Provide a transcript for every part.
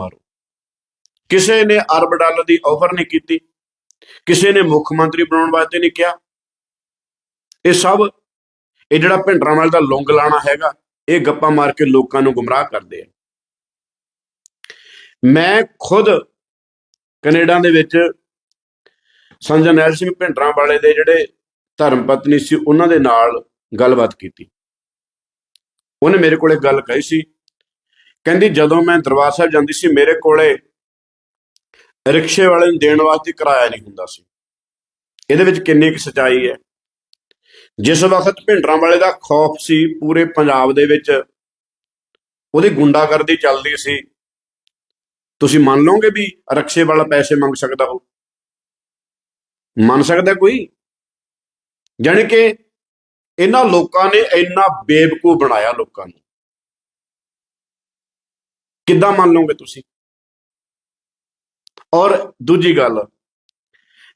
ਮਾਰੋ। ਕਿਸੇ ਨੇ ਅਰਬ ਡਾਲਰ ਦੀ ਆਫਰ ਨਹੀਂ ਕੀਤੀ। ਕਿਸੇ ਨੇ ਮੁੱਖ ਮੰਤਰੀ ਬਣਾਉਣ ਵਾਸਤੇ ਨਹੀਂ ਕਿਹਾ। ਇਹ ਸਭ ਇਹ ਜਿਹੜਾ ਭਿੰਡਰਾਂ ਦਾ ਲੌਂਗ ਲਾਣਾ ਹੈਗਾ, ਇਹ ਗੱਪਾਂ ਮਾਰ ਕੇ ਲੋਕਾਂ ਨੂੰ ਗੁੰਮਰਾਹ ਕਰਦੇ ਆ। ਮੈਂ ਖੁਦ ਕੈਨੇਡਾ ਦੇ ਵਿੱਚ ਸੰਜਨੈਲ ਸਿੰਘ ਭਿੰਡਰਾਂ ਵਾਲੇ ਦੇ ਜਿਹੜੇ ਧਰਮ ਪਤਨੀ ਸੀ, ਉਹਨਾਂ ਦੇ ਨਾਲ ਗੱਲਬਾਤ ਕੀਤੀ। ਉਹਨੇ ਮੇਰੇ ਕੋਲੇ ਗੱਲ ਕਹੀ ਸੀ ਕਹਿੰਦੀ, ਜਦੋਂ ਮੈਂ ਦਰਬਾਰ ਸਾਹਿਬ ਜਾਂਦੀ ਸੀ, ਮੇਰੇ ਕੋਲੇ ਰਿਕਸ਼ੇ ਵਾਲੇ ਨੂੰ ਦੇਣ ਵਾਸਤੇ ਕਿਰਾਇਆ ਨਹੀਂ ਹੁੰਦਾ ਸੀ। ਇਹਦੇ ਵਿੱਚ ਕਿੰਨੀ ਕੁ ਸਚਾਈ ਹੈ? ਜਿਸ ਵਕਤ ਭਿੰਡਰਾਂ ਵਾਲੇ ਦਾ ਖੌਫ ਸੀ, ਪੂਰੇ ਪੰਜਾਬ ਦੇ ਵਿੱਚ ਉਹਦੀ ਗੁੰਡਾਗਰਦੀ ਚੱਲਦੀ ਸੀ। ਤੁਸੀਂ ਮੰਨ ਲਓਗੇ ਵੀ ਰਿਕਸ਼ੇ ਵਾਲਾ ਪੈਸੇ ਮੰਗ ਸਕਦਾ ਹੋ ਮੰਨ ਸਕਦਾ ਕੋਈ? ਜਾਣੀ ਕਿ ਇਹਨਾਂ ਲੋਕਾਂ ਨੇ ਇੰਨਾ ਬੇਵਕੂਫ ਬਣਾਇਆ ਲੋਕਾਂ ਨੂੰ। ਕਿੱਦਾਂ ਮੰਨ ਲਓਗੇ ਤੁਸੀਂ? ਔਰ ਦੂਜੀ ਗੱਲ,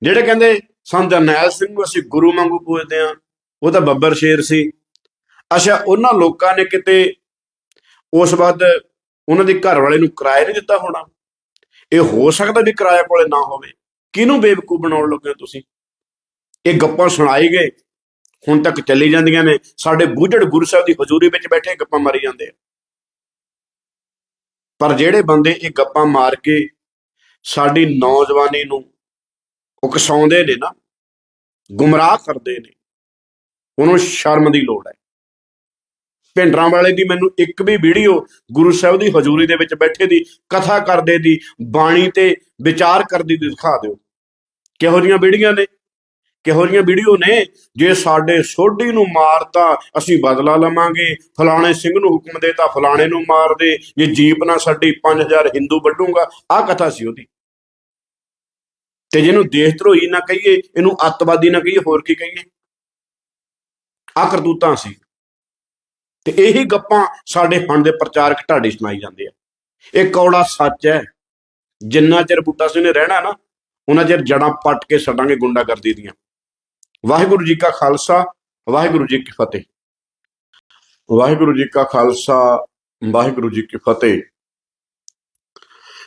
ਜਿਹੜੇ ਕਹਿੰਦੇ ਸੰਤ ਜਰਨੈਲ ਸਿੰਘ ਨੂੰ ਅਸੀਂ ਗੁਰੂ ਵਾਂਗੂ ਪੂਜਦੇ ਆ ਉਹ ਤਾਂ ਬੱਬਰ ਸ਼ੇਰ ਸੀ। ਅੱਛਾ, ਉਹਨਾਂ ਲੋਕਾਂ ਨੇ ਕਿਤੇ ਉਸ ਵਕਤ ਉਹਨਾਂ ਦੇ ਘਰ ਵਾਲੇ ਨੂੰ ਕਿਰਾਇਆ ਨਹੀਂ ਦਿੱਤਾ ਹੋਣਾ? ਇਹ ਹੋ ਸਕਦਾ ਵੀ ਕਿਰਾਇਆ ਕੋਲੇ ਨਾ ਹੋਵੇ। ਕਿਹਨੂੰ ਬੇਵਕੂਫ ਬਣਾਉਣ ਲੱਗੇ ਹੋ ਤੁਸੀਂ? ਇਹ ਗੱਪਾਂ ਸੁਣਾਈ ਗਏ, ਹੁਣ ਤੱਕ ਚੱਲੀ ਜਾਂਦੀਆਂ ਨੇ। ਸਾਡੇ ਬੂਝੜ ਗੁਰੂ ਸਾਹਿਬ ਦੀ ਹਜ਼ੂਰੀ ਵਿੱਚ ਬੈਠੇ ਗੱਪਾਂ ਮਾਰੀ ਜਾਂਦੇ ਆ। ਪਰ ਜਿਹੜੇ ਬੰਦੇ ਇਹ ਗੱਪਾਂ ਮਾਰ ਕੇ ਸਾਡੀ ਨੌਜਵਾਨੀ ਨੂੰ ਉਕਸਾਉਂਦੇ ਨੇ ਨਾ, ਗੁੰਮਰਾਹ ਕਰਦੇ ਨੇ, ਉਹਨੂੰ ਸ਼ਰਮ ਦੀ ਲੋੜ ਹੈ। ਭਿੰਡਰਾਂ ਵਾਲੇ ਦੀ ਮੈਨੂੰ ਇੱਕ ਵੀ ਵੀਡੀਓ ਗੁਰੂ ਸਾਹਿਬ ਦੀ ਹਜ਼ੂਰੀ ਦੇ ਵਿੱਚ ਬੈਠੇ ਦੀ, ਕਥਾ ਕਰਦੇ ਦੀ, ਬਾਣੀ ਤੇ ਵਿਚਾਰ ਕਰਦੀ ਦੀ ਦਿਖਾ ਦਿਓ। ਕਿਹੋ ਜੀਆਂ ਵੀਡੀਓ ਨੇ? ਕਿਹੋ ਜੀਆਂ ਵੀਡੀਓ ਨੇ? ਜੇ ਸਾਡੇ ਸੋਢੀ ਨੂੰ ਮਾਰਤਾ, ਅਸੀਂ ਬਦਲਾ ਲਵਾਂਗੇ। ਫਲਾਣੇ ਸਿੰਘ ਨੂੰ ਹੁਕਮ ਦੇ ਤਾਂ ਫਲਾਣੇ ਨੂੰ ਮਾਰ ਦੇ। ਜੇ ਜੀਪ ਨਾ ਸਾਡੀ 5000 ਹਿੰਦੂ ਵੱਢੂਗਾ। ਆਹ ਕਥਾ ਸੀ ਉਹਦੀ। ਤੇ ਜਿਹਨੂੰ ਦੇਸ਼ ਧਰੋਹੀ ਨਾ ਕਹੀਏ, ਇਹਨੂੰ ਅੱਤਵਾਦੀ ਨਾ ਕਹੀਏ, ਹੋਰ ਕੀ ਕਹੀਏ? ਆ ਕਰਤੂਤਾਂ ਸੀ। ਤੇ ਇਹੀ ਗੱਪਾਂ ਸਾਡੇ ਹੁਣ ਦੇ ਪ੍ਰਚਾਰਕ ਢਾਡੀ ਸੁਣਾਈ ਜਾਂਦੇ ਆ। ਇਹ ਕੌੜਾ ਸੱਚ ਹੈ। ਜਿੰਨਾ ਚਿਰ ਬੂਟਾ ਸਿੰਘ ਨੇ ਰਹਿਣਾ ਨਾ, ਉਹਨਾਂ ਚਿਰ ਜੜਾਂ ਪੱਟ ਕੇ ਛੱਡਾਂਗੇ ਗੁੰਡਾਗਰਦੀ ਦੀਆਂ। ਵਾਹਿਗੁਰੂ ਜੀ ਕਾ ਖਾਲਸਾ, ਵਾਹਿਗੁਰੂ ਜੀ ਕੀ ਫਤਿਹ। ਵਾਹਿਗੁਰੂ ਜੀ ਕਾ ਖਾਲਸਾ, ਵਾਹਿਗੁਰੂ ਜੀ ਕੀ ਫਤਿਹ।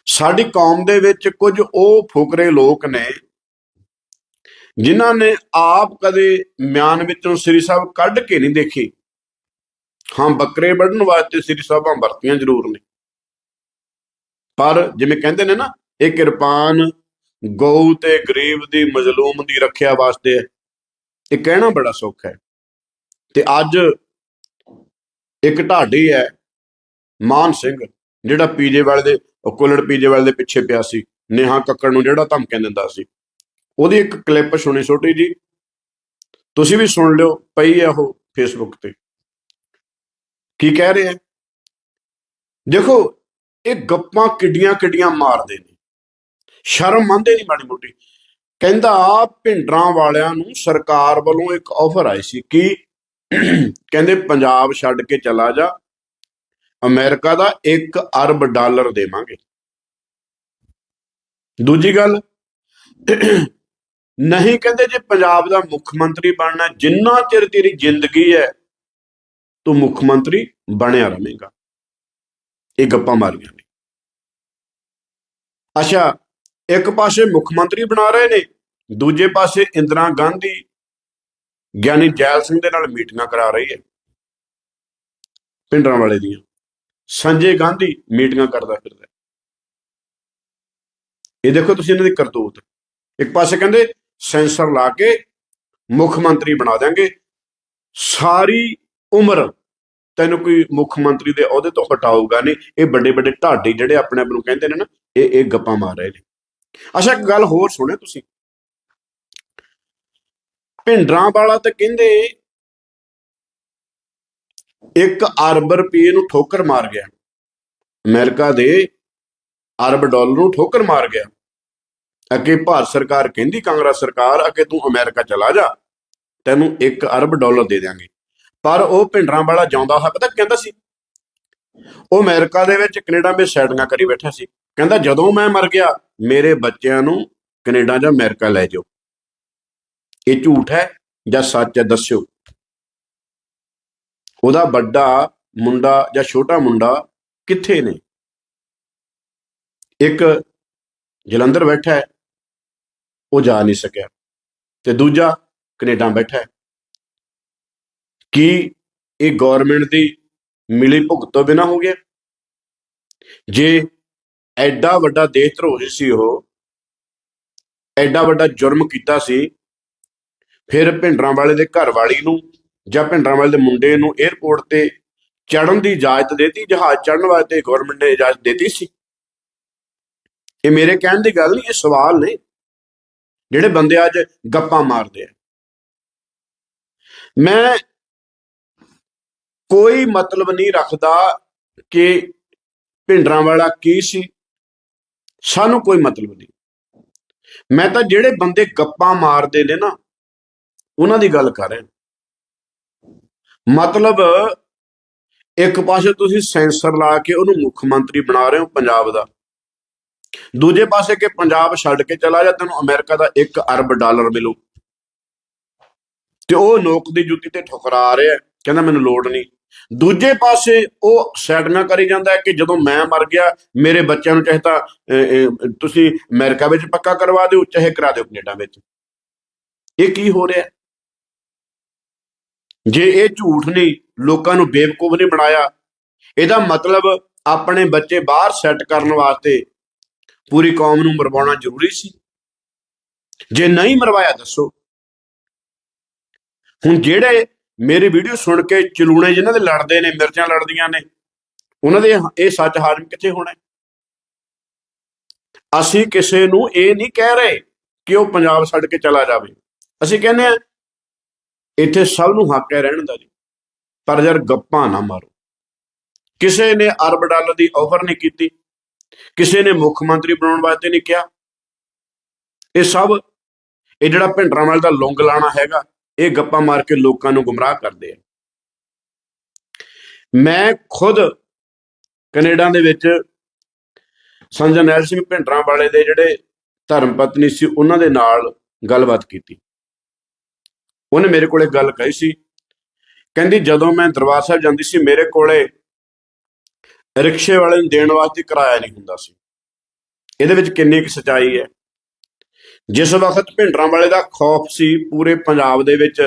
ਸਾਡੀ ਕੌਮ ਦੇ ਵਿੱਚ ਕੁਝ ਉਹ ਫੁਕਰੇ ਲੋਕ ਨੇ, ਜਿਨ੍ਹਾਂ ਨੇ ਆਪ ਕਦੇ ਮਿਆਨ ਵਿੱਚੋਂ ਸ੍ਰੀ ਸਾਹਿਬ ਕੱਢ ਕੇ ਨਹੀਂ ਦੇਖੇ। ਹਾਂ, ਬੱਕਰੇ ਵੱਢਣ ਵਾਸਤੇ ਸ੍ਰੀ ਸਾਹਿਬਾਂ ਵਰਤੀਆਂ ਜ਼ਰੂਰ ਨੇ। ਪਰ ਜਿਵੇਂ ਕਹਿੰਦੇ ਨੇ ਨਾ, ਇਹ ਕਿਰਪਾਨ ਗਊ ਤੇ ਗਰੀਬ ਦੀ ਮਜ਼ਲੂਮ ਦੀ ਰੱਖਿਆ ਵਾਸਤੇ ਹੈ। ਇਹ ਕਹਿਣਾ ਬੜਾ ਸੌਖਾ ਹੈ। ਤੇ ਅੱਜ ਇੱਕ ਢਾਡੀ ਹੈ, ਮਾਨ ਸਿੰਘ, ਜਿਹੜਾ ਪੀਜੇ ਵਾਲੇ ਦੇ ਕੋਲੜ ਕੁੱਲੜ ਪੀਜੇ ਵਾਲੇ ਦੇ ਪਿੱਛੇ ਪਿਆ ਸੀ, ਨੇਹਾ ਕੱਕੜ ਨੂੰ ਜਿਹੜਾ ਧਮਕੀਆਂ ਦਿੰਦਾ ਸੀ। ਉਹਦੀ ਇੱਕ ਕਲਿੱਪ ਸੁਣੀ ਛੋਟੀ ਜੀ। ਤੁਸੀਂ ਵੀ ਸੁਣ ਲਿਓ, ਪਈ ਹੈ ਉਹ ਫੇਸਬੁੱਕ ਤੇ। ਕੀ ਕਹਿ ਰਹੇ ਹੈ? ਦੇਖੋ, ਇਹ ਗੱਪਾਂ ਕਿੱਡੀਆਂ ਕਿੱਡੀਆਂ ਮਾਰਦੇ ਨੇ। ਸ਼ਰਮ ਮੰਨਦੇ ਨਹੀਂ ਮਾੜੀ ਮੋਟੀ। ਕਹਿੰਦਾ ਭਿੰਡਰਾਂ ਵਾਲਿਆਂ ਨੂੰ ਸਰਕਾਰ ਵੱਲੋਂ ਇੱਕ ਆਫਰ ਆਈ ਸੀ ਕਿ ਕਹਿੰਦੇ ਪੰਜਾਬ ਛੱਡ ਕੇ ਚਲਾ ਜਾ, ਅਮਰੀਕਾ ਦਾ 1 ਅਰਬ ਡਾਲਰ ਦੇਵਾਂਗੇ। ਦੂਜੀ ਗੱਲ, ਨਹੀਂ ਕਹਿੰਦੇ ਜੇ ਪੰਜਾਬ ਦਾ ਮੁੱਖ ਮੰਤਰੀ ਬਣਨਾ, ਜਿੰਨਾ ਚਿਰ ਤੇਰੀ ਜ਼ਿੰਦਗੀ ਹੈ, ਤੂੰ ਮੁੱਖ ਮੰਤਰੀ ਬਣਿਆ ਰਹੇਗਾ। ਇਹ ਗੱਪਾਂ ਮਾਰੀਆਂ ਨੇ। ਅੱਛਾ ਇੱਕ ਪਾਸੇ ਮੁੱਖ ਮੰਤਰੀ ਬਣਾ ਰਹੇ ਨੇ, ਦੂਜੇ ਪਾਸੇ ਇੰਦਰਾ ਗਾਂਧੀ, ਗਿਆਨੀ ਜੈਲ ਸਿੰਘ ਦੇ ਨਾਲ ਮੀਟਿੰਗਾਂ ਕਰਾ ਰਹੀ ਹੈ। ਪਿੰਡਰਾਂ ਵਾਲੇ ਦੀਆਂ। ਸੰਜੇ ਗਾਂਧੀ ਮੀਟਿੰਗਾਂ ਕਰਦਾ ਫਿਰਦਾ ਇਹ ਦੇਖੋ ਤੁਸੀਂ ਇਹਨਾਂ ਦੀ ਕਰਤੂਤ। ਇੱਕ ਪਾਸੇ ਕਹਿੰਦੇ ਸੈਂਸਰ ਲਾ ਕੇ ਮੁੱਖ ਮੰਤਰੀ ਬਣਾ ਦਿਆਂਗੇ। ਸਾਰੀ ਉਮਰ ਤੈਨੂੰ ਕੋਈ ਮੁੱਖ ਮੰਤਰੀ ਦੇ ਅਹੁਦੇ ਤੋਂ ਹਟਾਊਗਾ ਨਹੀਂ। ਇਹ ਵੱਡੇ ਵੱਡੇ ਢਾਡੀ ਜਿਹੜੇ ਆਪਣੇ ਆਪ ਨੂੰ ਕਹਿੰਦੇ ਨੇ ਨਾ, ਇਹ ਇਹ ਗੱਪਾਂ ਮਾਰ ਰਹੇ ਨੇ। ਅੱਛਾ, ਇੱਕ ਗੱਲ ਹੋਰ ਸੁਣਿਓ ਤੁਸੀਂ। ਭਿੰਡਰਾਂ ਵਾਲਾ ਤਾਂ ਕਹਿੰਦੇ ਇੱਕ ਅਰਬ ਰੁਪਏ ਨੂੰ ਠੋਕਰ ਮਾਰ ਗਿਆ। ਅਮਰੀਕਾ ਦੇ ਅਰਬ ਡਾਲਰ ਨੂੰ ਠੋਕਰ ਮਾਰ ਗਿਆ। ਅੱਗੇ ਭਾਰਤ ਸਰਕਾਰ ਕਹਿੰਦੀ, ਕਾਂਗਰਸ ਸਰਕਾਰ, ਅੱਗੇ ਤੂੰ ਅਮਰੀਕਾ ਚਲਾ ਜਾ, ਤੈਨੂੰ 1 ਅਰਬ ਡਾਲਰ ਦੇ ਦਿਆਂਗੇ। ਪਰ ਉਹ ਭਿੰਡਰਾਂ ਵਾਲਾ ਜਾਉਂਦਾ ਹੋਇਆ ਪਤਾ ਕਹਿੰਦਾ ਸੀ। ਉਹ ਅਮਰੀਕਾ ਦੇ ਵਿੱਚ ਕੈਨੇਡਾ ਵਿੱਚ ਸੈਟਿੰਗਾਂ ਕਰੀ ਬੈਠਾ ਸੀ। ਕਹਿੰਦਾ, ਜਦੋਂ ਮੈਂ ਮਰ ਗਿਆ, ਮੇਰੇ ਬੱਚਿਆਂ ਨੂੰ ਕੈਨੇਡਾ ਜਾਂ ਅਮਰੀਕਾ ਲੈ ਜਾਓ। ਇਹ ਝੂਠ ਹੈ ਜਾਂ ਸੱਚ ਹੈ, ਦੱਸਿਓ। ਉਹਦਾ ਵੱਡਾ ਮੁੰਡਾ ਜਾਂ ਛੋਟਾ ਮੁੰਡਾ ਕਿੱਥੇ ਨੇ? ਇੱਕ ਜਲੰਧਰ ਬੈਠਾ ਹੈ, ਉਹ ਜਾ ਨਹੀਂ ਸਕਿਆ। ਤੇ ਦੂਜਾ ਕੈਨੇਡਾ ਬੈਠਾ ਹੈ। ਕੀ ਇਹ ਗਵਰਨਮੈਂਟ ਦੀ ਮਿਲੀ ਭੁਗਤ ਤੋਂ ਬਿਨਾ ਹੋ ਗਿਆ? ਜੇ ਐਡਾ ਵੱਡਾ ਦੇਸ਼ ਧਰੋਹੀ ਸੀ ਉਹ। ਐਡਾ ਵੱਡਾ ਜੁਰਮ ਕੀਤਾ ਸੀ। ਫਿਰ ਭਿੰਡਰਾਂ ਵਾਲੇ ਦੇ ਘਰ ਵਾਲੀ ਨੂੰ ਜਾਂ ਭਿੰਡਰਾਂ ਵਾਲੇ ਦੇ ਮੁੰਡੇ ਨੂੰ 에ਅਰਪੋਰਟ ਤੇ ਚੜਨ ਦੀ ਇਜਾਜ਼ਤ ਦੇਤੀ, ਜਹਾਜ਼ ਚੜਨ ਵਾਸਤੇ ਗਵਰਨਮੈਂਟ ਨੇ ਇਜਾਜ਼ਤ ਦਿੱਤੀ ਸੀ। ਇਹ ਮੇਰੇ ਕਹਿਣ ਦੀ ਗੱਲ ਨਹੀਂ, ਇਹ ਸਵਾਲ ਨੇ। ਜਿਹੜੇ ਬੰਦੇ ਅੱਜ ਗੱਪਾਂ ਮਾਰਦੇ ਆ। ਮੈਂ ਕੋਈ ਮਤਲਬ ਨਹੀਂ ਰੱਖਦਾ ਕਿ ਭਿੰਡਰਾਂ ਵਾਲਾ ਕੀ ਸੀ। ਸਾਨੂੰ ਕੋਈ ਮਤਲਬ ਨਹੀਂ। ਮੈਂ ਤਾਂ ਜਿਹੜੇ ਬੰਦੇ ਗੱਪਾਂ ਮਾਰਦੇ ਨੇ ਨਾ, ਉਹਨਾਂ ਦੀ ਗੱਲ ਕਰ ਰਿਹਾ। ਮਤਲਬ ਇੱਕ ਪਾਸੇ ਤੁਸੀਂ ਸੈਂਸਰ ਲਾ ਕੇ ਉਹਨੂੰ ਮੁੱਖ ਮੰਤਰੀ ਬਣਾ ਰਹੇ ਹੋ ਪੰਜਾਬ ਦਾ। ਦੂਜੇ ਪਾਸੇ ਕਿ ਪੰਜਾਬ ਛੱਡ ਕੇ ਚਲਾ ਜਾ, ਤੈਨੂੰ ਅਮਰੀਕਾ ਦਾ 1 ਅਰਬ ਡਾਲਰ ਮਿਲੂ। ਤੇ ਉਹ ਨੋਕ ਦੀ ਜੁੱਤੀ ਤੇ ਠੁਕਰਾ ਰਿਹਾ, ਕਹਿੰਦਾ ਮੈਨੂੰ ਲੋੜ ਨਹੀਂ। ਦੂਜੇ ਪਾਸੇ ਉਹ ਸੈਟਿੰਗਾਂ ਕਰੀ ਜਾਂਦਾ ਹੈ ਕਿ ਜਦੋਂ ਮੈਂ ਮਰ ਗਿਆ, ਮੇਰੇ ਬੱਚਿਆਂ ਨੂੰ ਚਾਹੇ ਤਾਂ ਤੁਸੀਂ ਅਮਰੀਕਾ ਵਿੱਚ ਪੱਕਾ ਕਰਵਾ ਦਿਓ, ਚਾਹੇ ਕਰਾ ਦਿਓ ਕੈਨੇਡਾ ਵਿੱਚ। ਇਹ ਕੀ ਹੋ ਰਿਹਾ? ਜੇ ਇਹ ਝੂਠ ਨਹੀਂ, ਲੋਕਾਂ ਨੂੰ ਬੇਵਕੂਫ ਨਹੀਂ ਬਣਾਇਆ, ਇਹਦਾ ਮਤਲਬ ਆਪਣੇ ਬੱਚੇ ਬਾਹਰ ਸੈੱਟ ਕਰਨ ਵਾਸਤੇ ਪੂਰੀ ਕੌਮ ਨੂੰ ਮਰਵਾਉਣਾ ਜ਼ਰੂਰੀ ਸੀ। ਜੇ ਨਹੀਂ ਮਰਵਾਇਆ, ਦੱਸੋ। ਹੁਣ ਜਿਹੜੇ ਮੇਰੀ ਵੀਡੀਓ ਸੁਣ ਕੇ ਚਲੂਣੇ ਜਿਨ੍ਹਾਂ ਦੇ ਲੜਦੇ ਨੇ ਮਿਰਚਾਂ ਲੜਦੀਆਂ ਨੇ, ਉਹਨਾਂ ਦੇ ਇਹ ਸੱਚ ਹਾਜ਼ਮ ਕਿੱਥੇ ਹੋਣਾ ਅਸੀਂ ਕਿਸੇ ਨੂੰ ਇਹ ਨਹੀਂ ਕਹਿ ਰਹੇ ਕਿ ਉਹ ਪੰਜਾਬ ਛੱਡ ਕੇ ਚਲਾ ਜਾਵੇ। ਅਸੀਂ ਕਹਿੰਦੇ ਆ ਇੱਥੇ ਸਭ ਨੂੰ ਹੱਕ ਹੈ ਰਹਿਣ ਦਾ ਜੀ। ਪਰ ਯਾਰ ਗੱਪਾਂ ਨਾ ਮਾਰੋ। ਕਿਸੇ ਨੇ ਅਰਬ ਡਾਲਰ ਦੀ ਆਫਰ ਨਹੀਂ ਕੀਤੀ। ਕਿਸੇ ਨੇ ਮੁੱਖ ਮੰਤਰੀ ਬਣਾਉਣ ਵਾਸਤੇ ਨਹੀਂ ਕਿਹਾ। ਇਹ ਸਭ, ਇਹ ਜਿਹੜਾ ਭਿੰਡਰਾਂ ਵਾਲੇ ਦਾ ਲੌਂਗ ਲਾਣਾ ਹੈਗਾ ਇਹ ਗੱਪਾਂ ਮਾਰ ਕੇ ਲੋਕਾਂ ਨੂੰ ਗੁੰਮਰਾਹ ਕਰਦੇ ਆ। ਮੈਂ ਖੁਦ ਕੈਨੇਡਾ ਦੇ ਵਿੱਚ ਸੰਤ ਜਰਨੈਲ ਸਿੰਘ ਭਿੰਡਰਾਂ ਵਾਲੇ ਦੇ ਜਿਹੜੇ ਧਰਮ ਪਤਨੀ ਸੀ, ਉਹਨਾਂ ਦੇ ਨਾਲ ਗੱਲਬਾਤ ਕੀਤੀ। ਉਹਨੇ ਮੇਰੇ ਕੋਲੇ ਗੱਲ ਕਹੀ ਸੀ। ਕਹਿੰਦੀ, ਜਦੋਂ ਮੈਂ ਦਰਬਾਰ ਸਾਹਿਬ ਜਾਂਦੀ ਸੀ, ਮੇਰੇ ਕੋਲੇ ਰਿਕਸ਼ੇ ਵਾਲੇ ਨੂੰ ਦੇਣ ਵਾਸਤੇ ਕਿਰਾਇਆ ਨਹੀਂ ਹੁੰਦਾ ਸੀ। ਇਹਦੇ ਵਿੱਚ ਕਿੰਨੀ ਕੁ ਸਚਾਈ ਹੈ? ਜਿਸ ਵਕਤ ਭਿੰਡਰਾਂ ਵਾਲੇ ਦਾ ਖੌਫ ਸੀ, ਪੂਰੇ ਪੰਜਾਬ ਦੇ ਵਿੱਚ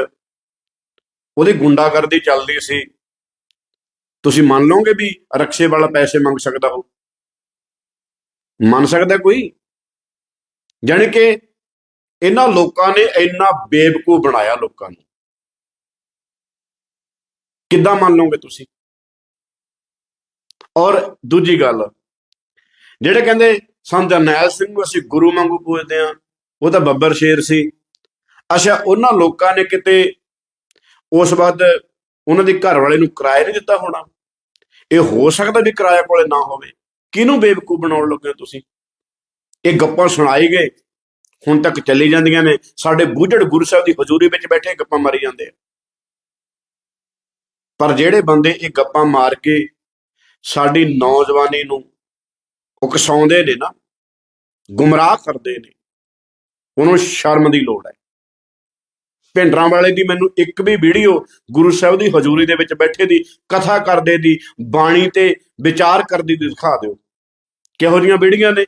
ਉਹਦੀ ਗੁੰਡਾਗਰਦੀ ਚੱਲਦੀ ਸੀ। ਤੁਸੀਂ ਮੰਨ ਲਓਗੇ ਵੀ ਰਕਸ਼ੇ ਵਾਲਾ ਪੈਸੇ ਮੰਗ ਸਕਦਾ ਹੋ ਮੰਨ ਸਕਦਾ ਕੋਈ? ਜਾਣੀ ਕਿ ਇਹਨਾਂ ਲੋਕਾਂ ਨੇ ਇੰਨਾ ਬੇਵਕੂਫ ਬਣਾਇਆ ਲੋਕਾਂ ਨੂੰ। ਕਿੱਦਾਂ ਮੰਨ ਲਓਗੇ ਤੁਸੀਂ? ਔਰ ਦੂਜੀ ਗੱਲ, ਜਿਹੜੇ ਕਹਿੰਦੇ ਸੰਤ ਜਰਨੈਲ ਸਿੰਘ ਨੂੰ ਅਸੀਂ ਗੁਰੂ ਵਾਂਗੂ ਪੂਜਦੇ ਆ ਉਹ ਤਾਂ ਬੱਬਰ ਸ਼ੇਰ ਸੀ। ਅੱਛਾ, ਉਹਨਾਂ ਲੋਕਾਂ ਨੇ ਕਿਤੇ ਉਸ ਵਕਤ ਉਹਨਾਂ ਦੇ ਘਰ ਵਾਲੇ ਨੂੰ ਕਿਰਾਇਆ ਨਹੀਂ ਦਿੱਤਾ ਹੋਣਾ? ਇਹ ਹੋ ਸਕਦਾ ਵੀ ਕਿਰਾਇਆ ਕੋਲੇ ਨਾ ਹੋਵੇ। ਕਿਹਨੂੰ ਬੇਵਕੂਫ ਬਣਾਉਣ ਲੱਗੇ ਹੋ ਤੁਸੀਂ? ਇਹ ਗੱਪਾਂ ਸੁਣਾਈ ਗਏ। ਹੁਣ ਤੱਕ ਚੱਲੀ ਜਾਂਦੀਆਂ ਨੇ। ਸਾਡੇ ਬੂਝੜ ਗੁਰੂ ਸਾਹਿਬ ਦੀ ਹਜ਼ੂਰੀ ਵਿੱਚ ਬੈਠੇ ਗੱਪਾਂ ਮਾਰੀ ਜਾਂਦੇ ਆ। ਪਰ ਜਿਹੜੇ ਬੰਦੇ ਇਹ ਗੱਪਾਂ ਮਾਰ ਕੇ ਸਾਡੀ ਨੌਜਵਾਨੀ ਨੂੰ ਉਕਸਾਉਂਦੇ ਨੇ ਨਾ, ਗੁੰਮਰਾਹ ਕਰਦੇ ਨੇ ਉਹਨੂੰ ਸ਼ਰਮ ਦੀ ਲੋੜ ਹੈ। ਭਿੰਡਰਾਂ ਵਾਲੇ ਦੀ ਮੈਨੂੰ ਇੱਕ ਵੀ ਵੀਡੀਓ ਗੁਰੂ ਸਾਹਿਬ ਦੀ ਹਜ਼ੂਰੀ ਦੇ ਵਿੱਚ ਬੈਠੇ ਦੀ, ਕਥਾ ਕਰਦੇ ਦੀ, ਬਾਣੀ ਤੇ ਵਿਚਾਰ ਕਰਦੀ ਦੀ ਦਿਖਾ ਦਿਓ। ਕਿਹੋ ਜੀਆਂ ਵੀਡੀਓ ਨੇ?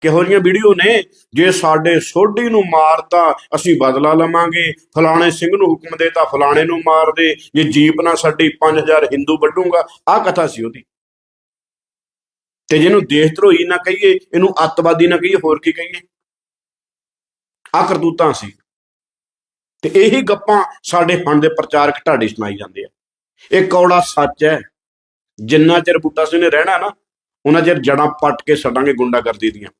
ਕਿਹੋ ਜੀਆਂ ਵੀਡੀਓ ਨੇ? ਜੇ ਸਾਡੇ ਸੋਢੀ ਨੂੰ ਮਾਰਤਾ ਅਸੀਂ ਬਦਲਾ ਲਵਾਂਗੇ। ਫਲਾਣੇ ਸਿੰਘ ਨੂੰ ਹੁਕਮ ਦੇਤਾ ਫਲਾਣੇ ਨੂੰ ਮਾਰ ਦੇ। ਜੇ ਜੀਪ ਨਾ ਸਾਡੀ 5000 ਹਿੰਦੂ ਵੱਢੂਗਾ। ਆਹ ਕਥਾ ਸੀ ਉਹਦੀ। ਤੇ ਜਿਹਨੂੰ ਦੇਸ਼ ਧਰੋਹੀ ਨਾ ਕਹੀਏ, ਇਹਨੂੰ ਅੱਤਵਾਦੀ ਨਾ ਕਹੀਏ, ਹੋਰ ਕੀ ਕਹੀਏ? ਆ ਕਰਤੂਤਾਂ ਸੀ। ਤੇ ਇਹੀ ਗੱਪਾਂ ਸਾਡੇ ਫੰਡ ਦੇ ਪ੍ਰਚਾਰਕ ਢਾਡੀ ਸੁਣਾਈ ਜਾਂਦੇ ਆ। ਇਹ ਕੌੜਾ ਸੱਚ ਹੈ। ਜਿੰਨਾ ਚਿਰ ਬੂਟਾ ਸਿੰਘ ਨੇ ਰਹਿਣਾ ਨਾ, ਉਹਨਾਂ ਚਿਰ ਜੜਾਂ ਪੱਟ ਕੇ ਛੱਡਾਂਗੇ ਗੁੰਡਾਗਰਦੀ ਦੀਆਂ।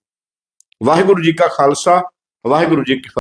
ਵਾਹਿਗੁਰੂ ਜੀ ਕਾ ਖਾਲਸਾ, ਵਾਹਿਗੁਰੂ ਜੀ ਕੀ